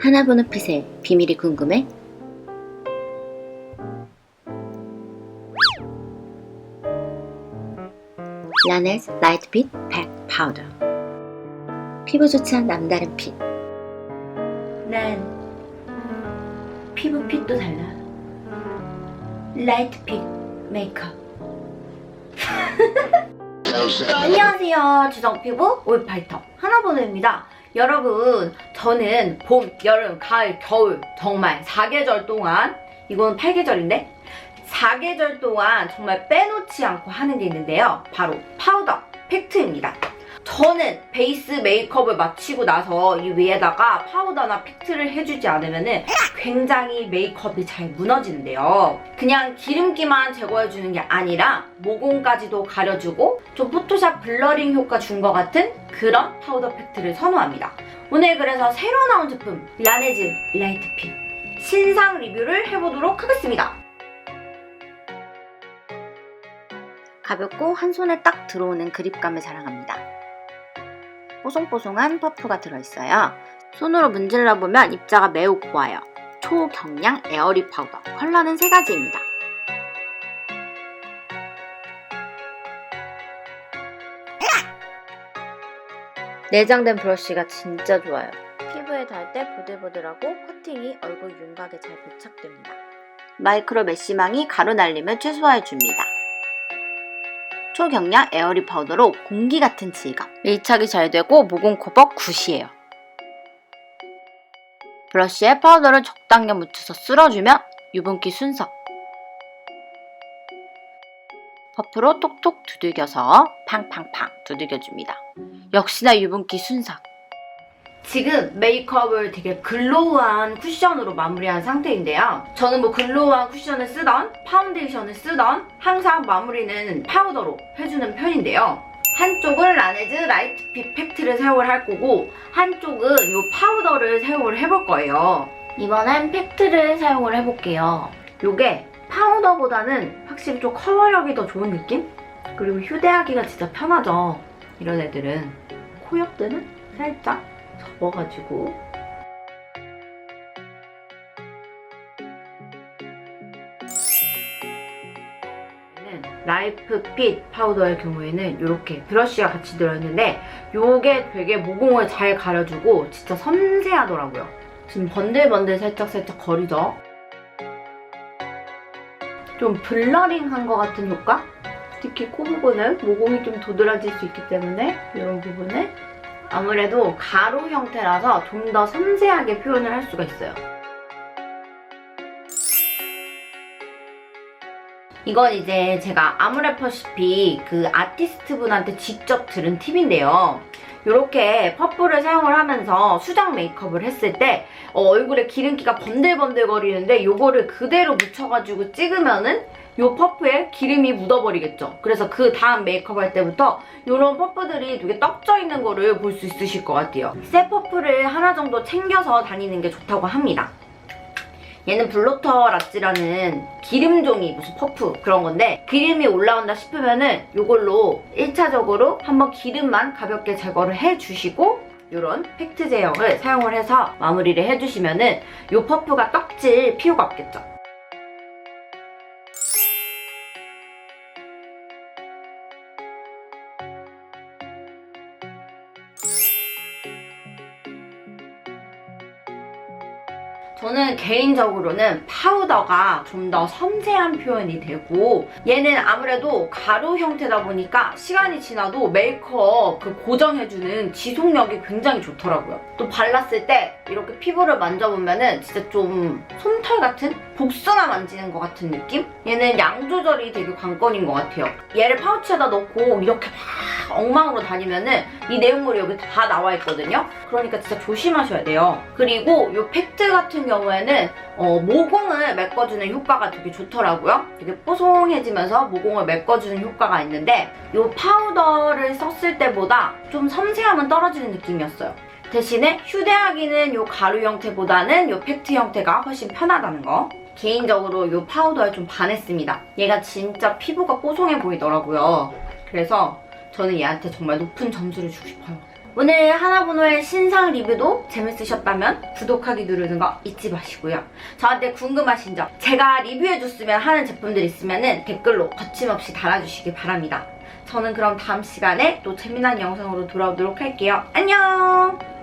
하나 보는 핏의 비밀이 궁금해? 라네스 라이트 핏 팩 파우더 피부 좋지 않은 남다른 핏. 난 피부 핏도 달라. 라이트 핏 메이크업. 안녕하세요. 주정피부 올파이터 하나번호입니다. 여러분, 저는 봄, 여름, 가을, 겨울 정말 4계절 동안 이건 8계절인데 4계절 동안 정말 빼놓지 않고 하는 게 있는데요. 바로 파우더 팩트입니다. 저는 베이스 메이크업을 마치고 나서 이 위에다가 파우더나 팩트를 해주지 않으면 굉장히 메이크업이 잘 무너지는데요. 그냥 기름기만 제거해주는 게 아니라 모공까지도 가려주고 좀 포토샵 블러링 효과 준 것 같은 그런 파우더 팩트를 선호합니다. 오늘 그래서 새로 나온 제품 라네즈 라이트 핏 신상 리뷰를 해보도록 하겠습니다. 가볍고 한 손에 딱 들어오는 그립감을 자랑합니다. 뽀송뽀송한 퍼프가 들어있어요. 손으로 문질러 보면 입자가 매우 고와요. 초경량 에어리 파우더. 컬러는 세 가지입니다. 내장된 브러쉬가 진짜 좋아요. 피부에 닿을 때 보들보들하고 코팅이 얼굴 윤곽에 잘 부착됩니다. 마이크로 메쉬망이 가루 날림을 최소화해줍니다. 초경량 에어리 파우더로 공기 같은 질감. 밀착이 잘 되고 모공 커버 굿이에요. 브러쉬에 파우더를 적당히 묻혀서 쓸어주면 유분기 순서. 퍼프로 톡톡 두들겨서 팡팡팡 두들겨줍니다. 역시나 유분기 순삭. 지금 메이크업을 되게 글로우한 쿠션으로 마무리한 상태인데요. 저는 뭐 글로우한 쿠션을 쓰던 파운데이션을 쓰던 항상 마무리는 파우더로 해주는 편인데요. 한쪽은 라네즈 라이트핏 팩트를 사용을 할 거고 한쪽은 이 파우더를 사용을 해볼 거예요. 이번엔 팩트를 사용을 해볼게요. 요게 파우더보다는 확실히 좀 커버력이 더 좋은 느낌? 그리고 휴대하기가 진짜 편하죠. 이런 애들은 코 옆들은 살짝 접어가지고 라이프 핏 파우더의 경우에는 이렇게 브러쉬가 같이 들어있는데 이게 되게 모공을 잘 가려주고 진짜 섬세하더라고요. 지금 번들번들 살짝살짝 거리죠? 좀 블러링한 것 같은 효과? 특히 코 부분은 모공이 좀 도드라질 수 있기 때문에 이런 부분을 아무래도 가루 형태라서 좀 더 섬세하게 표현을 할 수가 있어요. 이건 이제 제가 아무래퍼시피 그 아티스트 분한테 직접 들은 팁인데요. 이렇게 퍼프를 사용을 하면서 수정 메이크업을 했을 때 어, 얼굴에 기름기가 번들번들거리는데 이거를 그대로 묻혀가지고 찍으면은 이 퍼프에 기름이 묻어버리겠죠. 그래서 그 다음 메이크업 할 때부터 이런 퍼프들이 되게 떡져 있는 거를 볼 수 있으실 것 같아요. 새 퍼프를 하나 정도 챙겨서 다니는 게 좋다고 합니다. 얘는 블로터 라찌라는 기름종이 무슨 퍼프 그런 건데 기름이 올라온다 싶으면은 이걸로 1차적으로 한번 기름만 가볍게 제거를 해주시고 이런 팩트 제형을 사용을 해서 마무리를 해주시면은 이 퍼프가 떡질 필요가 없겠죠. 저는 개인적으로는 파우더가 좀 더 섬세한 표현이 되고 얘는 아무래도 가루 형태다 보니까 시간이 지나도 메이크업 그 고정해주는 지속력이 굉장히 좋더라고요. 또 발랐을 때 이렇게 피부를 만져보면은 진짜 좀 솜털 같은? 복숭아 만지는 것 같은 느낌? 얘는 양 조절이 되게 관건인 것 같아요. 얘를 파우치에다 넣고 이렇게 막 엉망으로 다니면은 이 내용물이 여기 다 나와 있거든요. 그러니까 진짜 조심하셔야 돼요. 그리고 이 팩트 같은 경우에는 어, 모공을 메꿔주는 효과가 되게 좋더라고요. 되게 뽀송해지면서 모공을 메꿔주는 효과가 있는데 이 파우더를 썼을 때보다 좀 섬세함은 떨어지는 느낌이었어요. 대신에 휴대하기는 이 가루 형태보다는 이 팩트 형태가 훨씬 편하다는 거. 개인적으로 이 파우더에 좀 반했습니다. 얘가 진짜 피부가 뽀송해 보이더라고요. 그래서 저는 얘한테 정말 높은 점수를 주고 싶어요. 오늘 하나번호의 신상 리뷰도 재밌으셨다면 구독하기 누르는 거 잊지 마시고요. 저한테 궁금하신 점, 제가 리뷰해줬으면 하는 제품들 있으면 댓글로 거침없이 달아주시기 바랍니다. 저는 그럼 다음 시간에 또 재미난 영상으로 돌아오도록 할게요. 안녕!